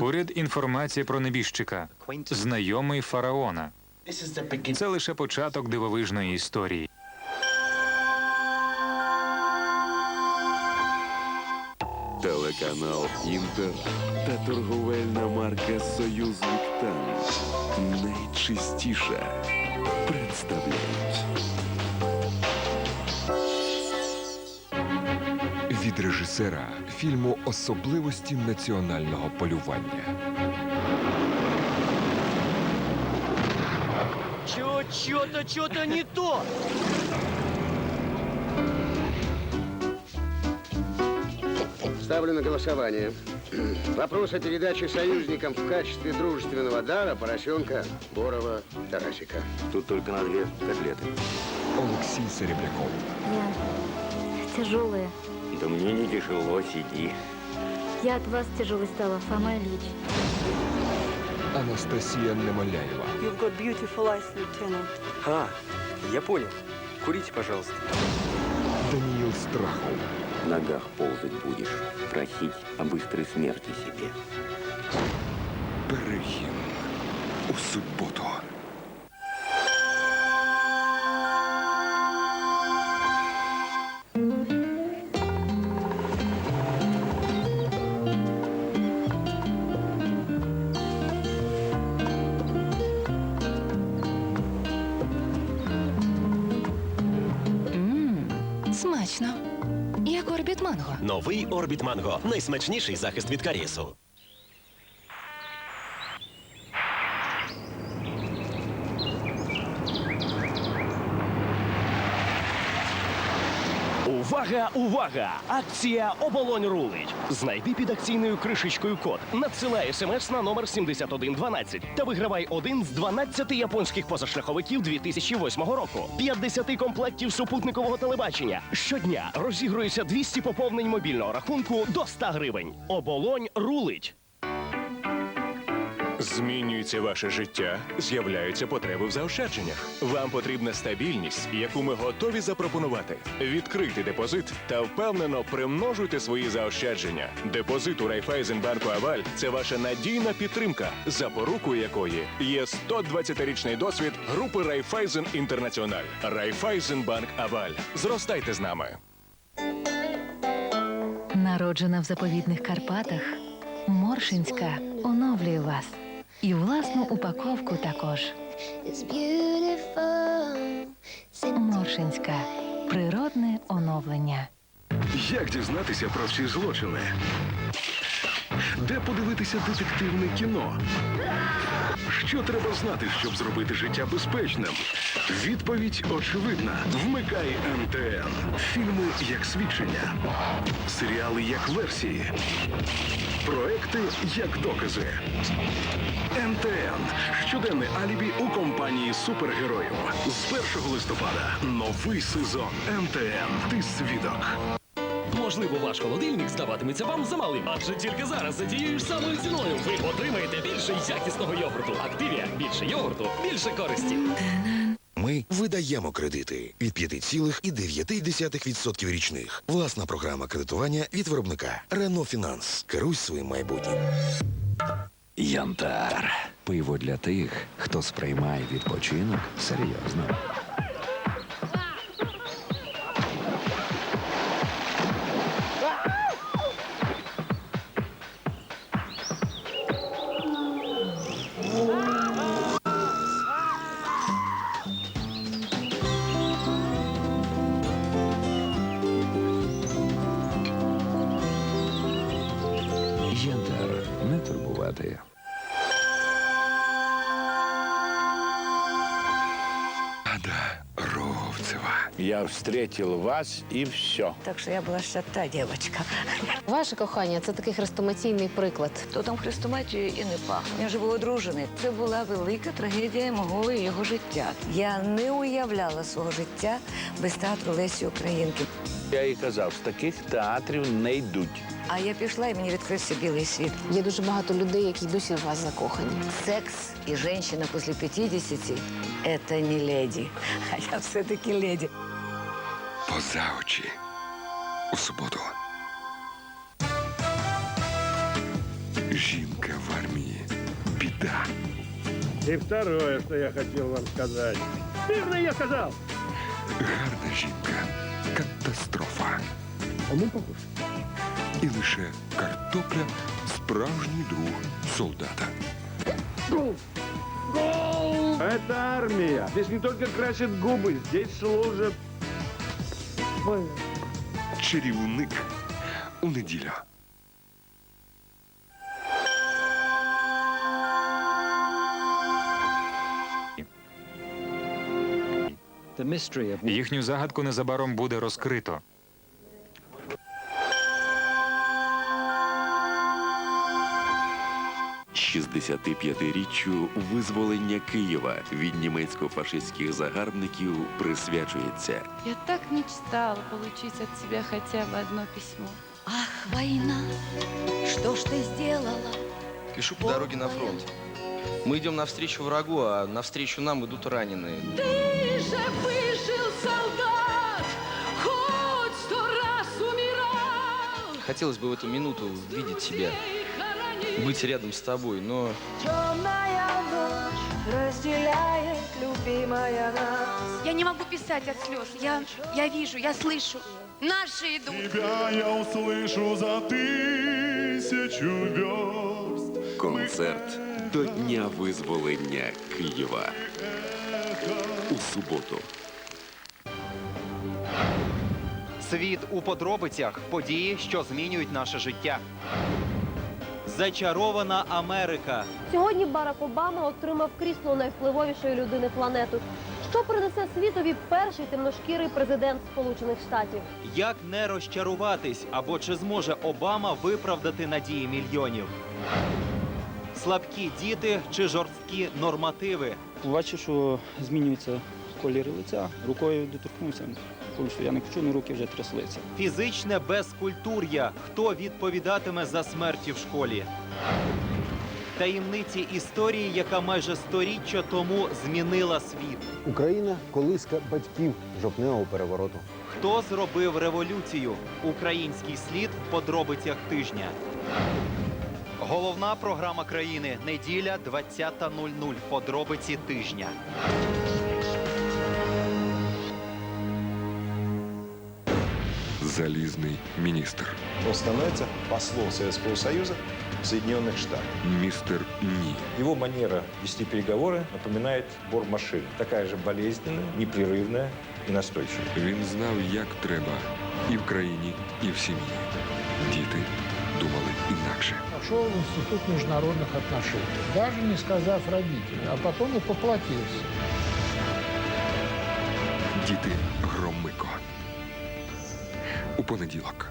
Поряд інформація про небіжчика, знайомий фараона. Це лише початок дивовижної історії. Телеканал Інтер та торговельна марка Союз Віктан найчистіша представляють. від режисера фільму Особливості національного полювання. Чё, чё-то, чё-то не то. Ставлю на голосование. Вопрос о передаче союзникам в качестве дружественного дара поросенка Борова Тарасика. Тут только на две котлеты. Олексій Серебряков, Я тяжелая. Да мне не тяжело, сиди. Я от вас тяжелой стала, Фома Ильич. Анастасія Немоляєва, You've got beautiful eyes, Lieutenant. А, я понял. Курите, пожалуйста. Даніїл Страхов, В ногах ползать будешь. Просить о быстрой смерти себе. Берегін у суботу. Смачно. Як орбіт манго. Новий Орбіт Манго. Найсмачніший захист від карісу. Увага, увага! Акція Оболонь рулить. Знайди під акційною кришечкою код, надсилай смс на номер 7112 та вигравай один з 12 японських позашляховиків 2008 року. 50 комплектів супутникового телебачення. Щодня розігрується 200 поповнень мобільного рахунку до 100 гривень. Оболонь рулить. Змінюється ваше життя, з'являються потреби в заощадженнях. Вам потрібна стабільність, яку ми готові запропонувати. Відкрийте депозит та впевнено примножуйте свої заощадження. Депозит у Райфайзенбанку Аваль це ваша надійна підтримка, запорукою якої є 120-річний досвід групи Райфайзен Інтернаціональ. Райфайзенбанк Аваль. Зростайте з нами. Народжена в заповідних Карпатах, Моршинська оновлює вас. І власну упаковку також. Моршинська. Природне оновлення. Як дізнатися про всі злочини? Де подивитися детективне кіно? Що треба знати, щоб зробити життя безпечним? Відповідь очевидна. Вмикай НТН. Фільми як свідчення, серіали як версії, проекти як докази. НТН. Щоденне алібі у компанії супергероїв. З 1 листопада новий сезон НТН. Ти свідок. Можливо, ваш холодильник здаватиметься вам замалим, адже тільки зараз за тією ж самою ціною ви отримаєте більше якісного йогурту. Активія більше йогурту, більше користі. Ми видаємо кредити від 5,9% річних. Власна програма кредитування від виробника Рено Фінанс. Керуй своїм майбутнім. Янтар. Пиво для тих, хто сприймає відпочинок серйозно. Турбувати. Ада Ровцева. Я встретил вас и все. Так що я була ще та дівчинка. Ваше кохання це такий хрестоматійний приклад. То там хрестоматією і не пахло. Я вже був одружений. Це була велика трагедія мого і його життя. Я не уявляла свого життя без театру Лесі Українки. Я і казав, з таких театрів не йдуть. А я пішла і мені відкрився білий світ. Є дуже багато людей, які досі в вас закохані. Секс и женщина после 50 – это не леди. А я все-таки леди. Поза очі. У суботу. Жінка в армії. Біда. И второе, что я хотел вам сказать. Верно я сказал. Гарна жінка. Катастрофа. А мы похожи. І лише картопля справжній друг солдата. Это армия. Здесь не только красят губы, здесь служат. Чарівник у неділю. Їхню загадку незабаром буде розкрито. – 65-річчю визволення Києва від німецько-фашистських загарбників присвячується. Я так мечтала получить от тебя хотя бы одно письмо. Ах, війна, що ж ти зробила? Пишу по дороге на фронт. Мы идем навстречу врагу, а навстречу нам идут раненые. Ты же выжил, солдат, хоть сто раз умирал. Хотелось бы в эту минуту видеть тебя, быть рядом с тобой, но Темная ночь разделяет любимая нас. Я не могу писать от слез. Я, я вижу, я слышу. Наши идут. Концерт до Дня визволення Києва. У суботу. Світ у подробицях події, що змінюють наше життя. Зачарована Америка. Сьогодні Барак Обама отримав крісло найвпливовішої людини планету. Що принесе світові перший темношкірий президент Сполучених Штатів? Як не розчаруватись або чи зможе Обама виправдати надії мільйонів? Слабкі діти чи жорсткі нормативи? Бачу, що змінюється колір лиця. Рукою доторкнувся. Тому що я не почув, але руки вже тряслися. Фізичне безкультур'я. Хто відповідатиме за смерті в школі? Таємниці історії, яка майже сторіччя тому змінила світ. Україна колиска батьків жовтневого перевороту. Хто зробив революцію? Український слід в подробицях тижня. Головна програма країни. Неділя 20.00. Подробиці тижня. Залізний міністр. Он становится послом Советского Союза в Соединенных Штатах. Містер Ні. Его манера вести переговоры напоминает бор машины. Такая же болезненная, непрерывная и настойчивая. Він знав, як треба і в країні, і в сім'ї. Діти думали інакше. Пошел в Институт международных отношений, даже не сказав родителям, а потом и поплатился. Діти Громико. У понеділок